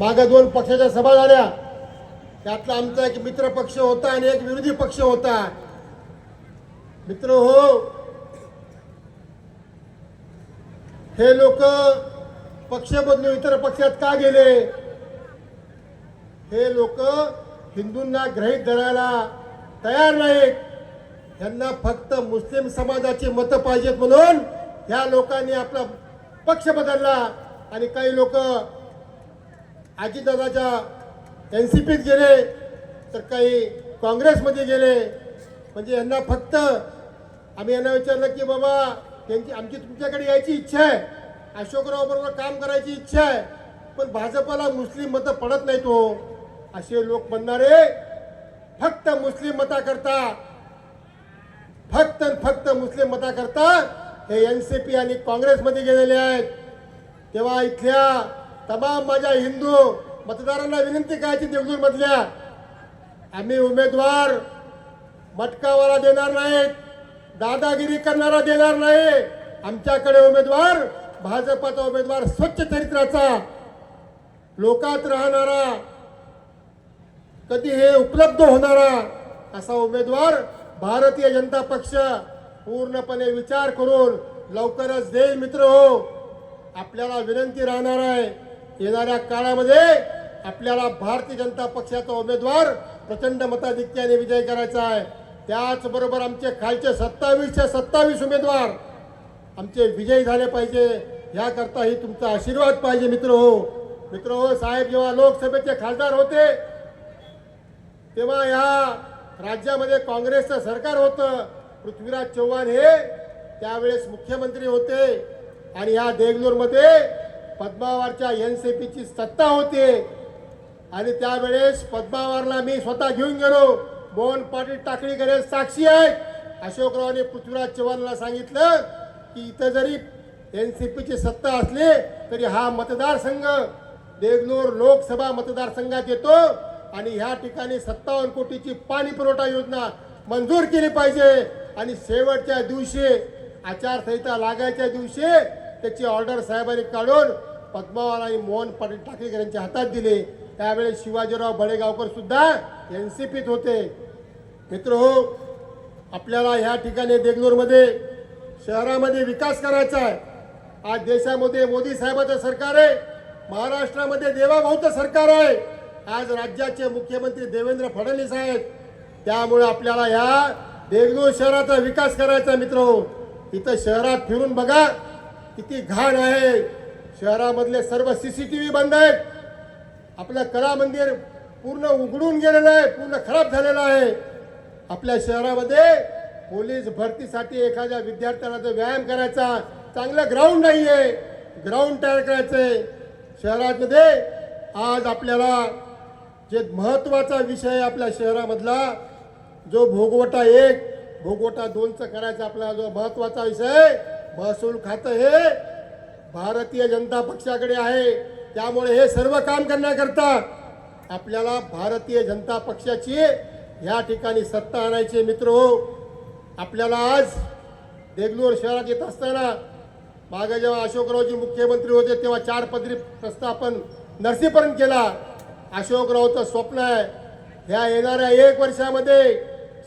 मागे दोन पक्षाच्या सभा झाल्या. त्यातला आमचा एक मित्र पक्ष होता आणि एक विरोधी पक्ष होता. मित्र हो हे लोक पक्ष बदलून इतर पक्षात का गेले? हे लोक हिंदूंना ग्रहित धरायला तयार नाहीत. यांना फक्त मुस्लिम समाजाची मतं पाहिजेत म्हणून ह्या लोकांनी आपला पक्ष बदलला. आणि काही लोक अजितदादाच्या एन सी पीत गेले तर काही काँग्रेसमध्ये गेले. म्हणजे यांना फक्त आम्ही यांना विचारलं की बाबा त्यांची आमची तुमच्याकडे यायची इच्छा आहे. अशोकराव बरोबर काम करायची इच्छा आहे. पण भाजपला मुस्लिम मतं पडत नाही तो हो. असे लोक म्हणणारे फक्त मुस्लिम मताकरता फक्त आणि फक्त मुस्लिम मताकरता हे एन सी पी आणि काँग्रेसमध्ये गेलेले आहेत. तेव्हा इथल्या तमाम माझ्या हिंदू मतदारांना विनंती करायची देवदूर मधल्या आम्ही उमेदवार मटकावाला देणार नाहीत दादागिरी करणारा देणार नाही. आमच्याकडे उमेदवार भाजपाचा उमेदवार स्वच्छ चरित्राचा लोकात राहणारा कधी हे उपलब्ध होणारा असा उमेदवार भारतीय जनता पक्ष पूर्णपणे विचार करून लवकरच देईल मित्र हो. आपल्याला विनंती राहणार आहे. येणाऱ्या काळामध्ये आपल्याला भारतीय जनता पक्षाचा उमेदवार प्रचंड मताधिक्याने विजय करायचा आहे. त्याचबरोबर आमचे खालचे सत्तावीसचे सत्तावीस उमेदवार आमचे विजयी झाले पाहिजे. ह्याकरताही तुमचा आशीर्वाद पाहिजे मित्र हो. मित्र हो साहेब जेव्हा लोकसभेचे खासदार होते तेव्हा या राज्यामध्ये काँग्रेसचं सरकार होतं. पृथ्वीराज चव्हाण हे त्यावेळेस मुख्यमंत्री होते. आणि या देगलूरमध्ये पद्मावारच्या एन सी पीची सत्ता होती. आणि त्यावेळेस पद्मावारला मी स्वतः घेऊन गेलो. मोहन पाटील टाकळीकडे साक्षी आहेत. अशोकरावने पृथ्वीराज चव्हाणला सांगितलं की इथं जरी एन सी पीची सत्ता असली तरी हा मतदारसंघ देगनूर लोकसभा मतदारसंघात येतो आणि ह्या ठिकाणी सत्तावन्न कोटीची पाणी पुरवठा योजना मंजूर केली पाहिजे. आणि शेवटच्या दिवशी आचारसंहिता लागायच्या दिवशी त्याची ऑर्डर साहेबांनी काढून पद्मावाला आणि मोहन पाटील ठाकरेकर यांच्या हातात दिले. त्यावेळेस शिवाजीराव बळेगावकर सुद्धा एन सी पीत होते. मित्र हो आपल्याला ह्या ठिकाणी देगलूरमध्ये शहरामध्ये विकास करायचा आहे. आज देशामध्ये मोदी साहेबाचं सरकार आहे. महाराष्ट्रामध्ये देवाभाऊचं सरकार आहे. आज राज्याचे मुख्यमंत्री देवेंद्र फडणवीस आहेत. त्यामुळे आपल्याला ह्या देगलूर शहराचा विकास करायचा मित्र हो. इथं शहरात फिरून बघा किती घाण आहे. शहरामधले सर्व सी सी टी व्ही बंद आहेत. आपलं कला मंदिर पूर्ण उघडून गेलेलं आहे पूर्ण खराब झालेलं आहे. आपल्या शहरामध्ये पोलीस भरतीसाठी एखाद्या विद्यार्थ्याला जो व्यायाम करायचा चांगलं ग्राउंड नाही आहे ग्राउंड तयार करायचंय. शहरामध्ये आज आपल्याला जे महत्त्वाचा विषय आहे आपल्या शहरामधला जो भोगवटा एक भोगवटा दोनचं करायचा आपला जो महत्त्वाचा विषय महसूल खातं हे भारतीय जनता पक्षाकडे आहे. त्यामुळे हे सर्व काम करण्याकरता आपल्याला भारतीय जनता पक्षाची या ठिकाणी सत्ता आणायची मित्र हो. आपल्याला आज देगलूर शहरात येत असताना मागे जेव्हा अशोकरावजी मुख्यमंत्री होते तेव्हा चार पदरी प्रस्थापन नरसीपर्यंत केला. अशोकरावचं स्वप्न आहे. ह्या येणाऱ्या एक वर्षामध्ये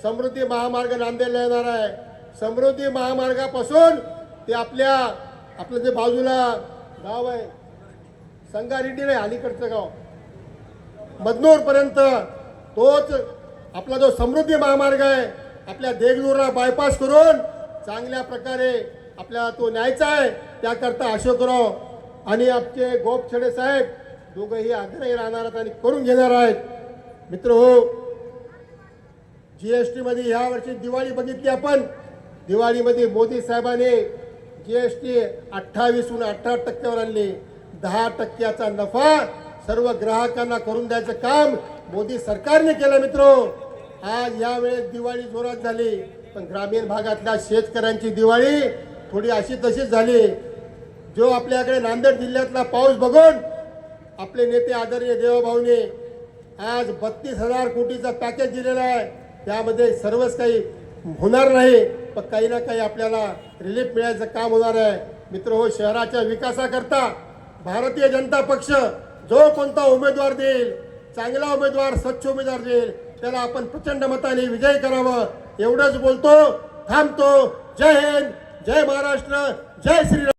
समृद्धी महामार्ग नांदेडला येणार आहे. समृद्धी महामार्गापासून ते आपल्या आपलं जे बाजूला गाव आहे संगारेड्डी नाही अलीकडचं गाव. मदनूरपर्यंत तोच आपला जो समृद्धी महामार्ग आहे आपल्या देगलूरला बायपास करून चांगल्या प्रकारे आपल्याला तो न्यायचा आहे त्याकरता अशोकराव आणि आपचे गोपछडे साहेब दोघंही आग्रही राहणार आहेत आणि करून घेणार आहेत. मित्र हो जीएसटी मध्ये ह्या वर्षी दिवाळी बघितली आपण. दिवाळीमध्ये मोदी साहेबांनी जी एस टी अठ्ठावीसहून अठरा टक्क्यावर आणली दहा टक्क्याचा नफा सर्व ग्राहकांना करून द्यायचं काम मोदी सरकारने केलं मित्र. आज यावेळेस दिवाळी जोरात झाली. पण ग्रामीण भागातल्या शेतकऱ्यांची दिवाळी थोडी अशी तशीच झाली. जो आपल्याकडे नांदेड जिल्ह्यातला पाऊस बघून आपले नेते आदरणीय देवभाऊने आज बत्तीस हजार कोटीचा पॅकेज दिलेला आहे. त्यामध्ये सर्वच काही होणार नाही. काही ना काही आपल्याला रिलीफ मिळायचं काम होणार आहे. मित्र हो शहराच्या विकासाकरता भारतीय जनता पक्ष जो कोणता उमेदवार देईल चांगला उमेदवार स्वच्छ उमेदवार देईल त्याला आपण प्रचंड मताने विजय करावं. एवढंच बोलतो थांबतो. जय हिंद जय महाराष्ट्र जय श्रीराम.